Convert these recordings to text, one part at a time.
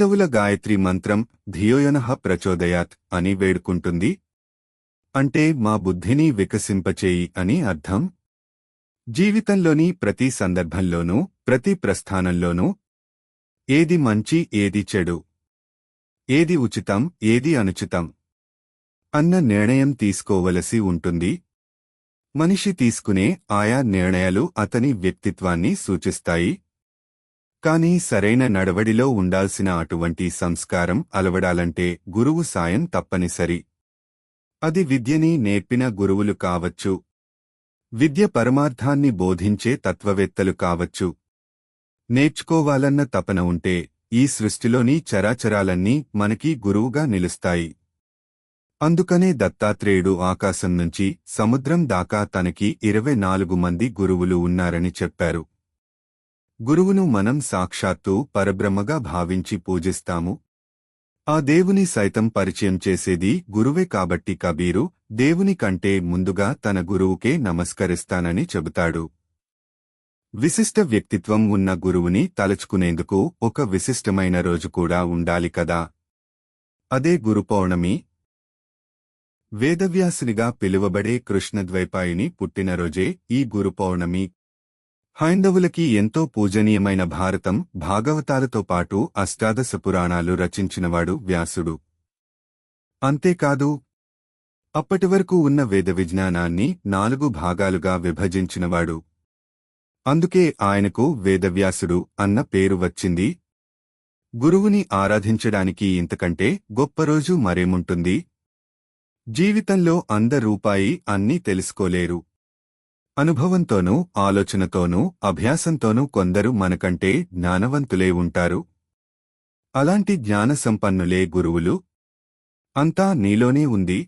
పాండవుల గాయత్రి మంత్రం ధియోయనః ప్రచోదయాత్ అని వేడుకుంటుంది. అంటే మా బుద్ధిని వికసింపచేయి అని అర్థం. జీవితంలోని ప్రతి సందర్భంలోనూ ప్రతి ప్రస్థానంలోనూ ఏది మంచి ఏది చెడు ఏది ఉచితం ఏది అనుచితం అన్న నిర్ణయం తీసుకోవలసి ఉంటుంది. మనిషి తీసుకునే ఆయా నిర్ణయాలు అతని వ్యక్తిత్వాన్ని సూచిస్తాయి. కానీ సరైన నడవడిలో ఉండాల్సిన అటువంటి సంస్కారం అలవడాలంటే గురువు సాయం తప్పనిసరి. అది విద్యని నేర్పిన గురువులు కావచ్చు. విద్య పరమార్థాన్ని బోధించే తత్వవేత్తలు కావచ్చు. నేర్చుకోవాలన్న తపన ఉంటే ఈ సృష్టిలోని చరాచరాలన్నీ మనకి గురువుగా నిలుస్తాయి. అందుకనే దత్తాత్రేయుడు ఆకాశం నుంచి సముద్రం దాకా తనకి ఇరవై నాలుగు మంది గురువులు ఉన్నారని చెప్పారు. గురువును మనం సాక్షాత్తు పరబ్రహ్మగా భావించి పూజిస్తాము. ఆ దేవుని సైతం పరిచయం చేసేది గురువే కాబట్టి కబీరు దేవుని కంటే ముందుగా తన గురువుకే నమస్కరిస్తానని చెబుతాడు. విశిష్ట వ్యక్తిత్వం ఉన్న గురువుని తలుచుకునేందుకు ఒక విశిష్టమైన రోజు కూడా ఉండాలి కదా. అదే గురుపౌర్ణమి వేదవ్యాసునిగా పిలువబడే కృష్ణద్వైపాయుని పుట్టినరోజే ఈ గురుపౌర్ణమి హైందవులకి ఎంతో పూజనీయమైన భారతం భాగవతాలతో పాటు అష్టాదశ పురాణాలు రచించినవాడు వ్యాసుడు. అంతేకాదు అప్పటివరకు ఉన్న వేద విజ్ఞానాన్ని నాలుగు భాగాలుగా విభజించినవాడు. అందుకే ఆయనకు వేదవ్యాసుడు అన్న పేరు వచ్చింది. గురువుని ఆరాధించడానికి ఇంతకంటే గొప్ప రోజు మరేముంటుంది? జీవితంలో అంద రూపాయి అన్నీ తెలుసుకోలేరు. అనుభవంతోనూ ఆలోచనతోనూ అభ్యాసంతోనూ కొందరు మనకంటే జ్ఞానవంతులే ఉంటారు. అలాంటి జ్ఞానసంపన్నులే గురువులు. అంతా నీలోనే ఉంది.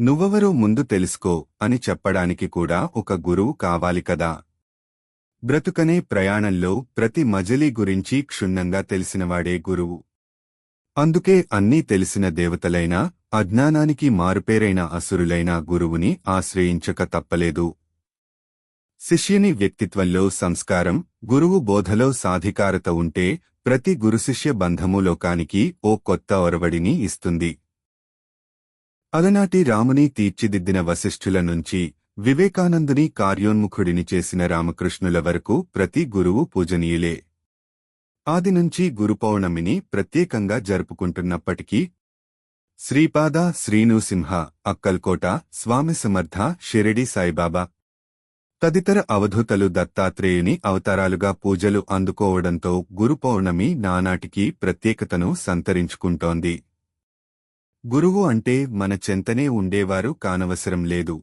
నువ్వెవరో ముందు తెలుసుకో అని చెప్పడానికి కూడా ఒక గురువు కావాలి కదా. బ్రతుకనే ప్రయాణంలో ప్రతి మజిలీ గురించి క్షుణ్ణంగా తెలిసినవాడే గురువు. అందుకే అన్నీ తెలిసిన దేవతలైనా అజ్ఞానానికి మారుపేరైన అసురులైన గురువుని ఆశ్రయించక తప్పలేదు. శిష్యుని వ్యక్తిత్వంలో సంస్కారం గురువు బోధలో సాధికారత ఉంటే ప్రతి గురుశిష్య బంధము లోకానికి ఓ కొత్త ఒరవడిని ఇస్తుంది. అలనాటి రాముని తీర్చిదిద్దిన వశిష్ఠుల నుంచి వివేకానందుని కార్యోన్ముఖుడిని చేసిన రామకృష్ణుల వరకు ప్రతి గురువు పూజనీయులే. ఆది నుంచి గురుపౌర్ణమిని ప్రత్యేకంగా జరుపుకుంటున్నప్పటికీ శ్రీపాద శ్రీనుసింహ అక్కల్కోట స్వామి సమర్థ షిరిడి సాయిబాబా తదితర అవధూతలు దత్తాత్రేయుని అవతారాలుగా పూజలు అందుకోవడంతో గురుపౌర్ణమి నానాటికి ప్రత్యేకతను సంతరించుకుంటోంది. గురువు అంటే మన చెంతనే ఉండేవారు కానవసరం లేదు.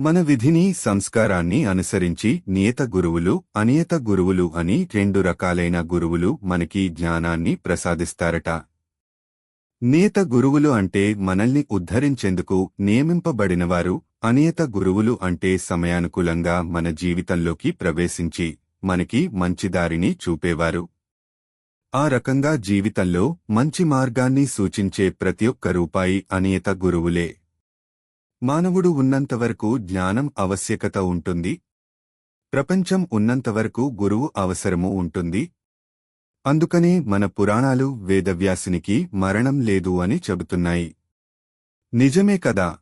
మన విధిని సంస్కారాన్ని అనుసరించి నియత గురువులు అనియత గురువులు అని రెండు రకాలైన గురువులు మనకి జ్ఞానాన్ని ప్రసాదిస్తారట. నియత గురువులు అంటే మనల్ని ఉద్ధరించేందుకు నియమింపబడినవారు అనియత గురువులు అంటే సమయానుకూలంగా మన జీవితంలోకి ప్రవేశించి మనకి మంచి దారిని చూపేవారు. ఆ రకంగా జీవితంలో మంచి మార్గాన్ని సూచించే ప్రతి ఒక్క రూపాయి అనియత గురువులే. మానవుడు ఉన్నంతవరకు జ్ఞానం ఆవశ్యకత ఉంటుంది. ప్రపంచం ఉన్నంతవరకు గురువు అవసరము ఉంటుంది. అందుకనే మన పురాణాలు వేదవ్యాసునికి మరణం లేదు అని చెబుతున్నాయి. నిజమే కదా?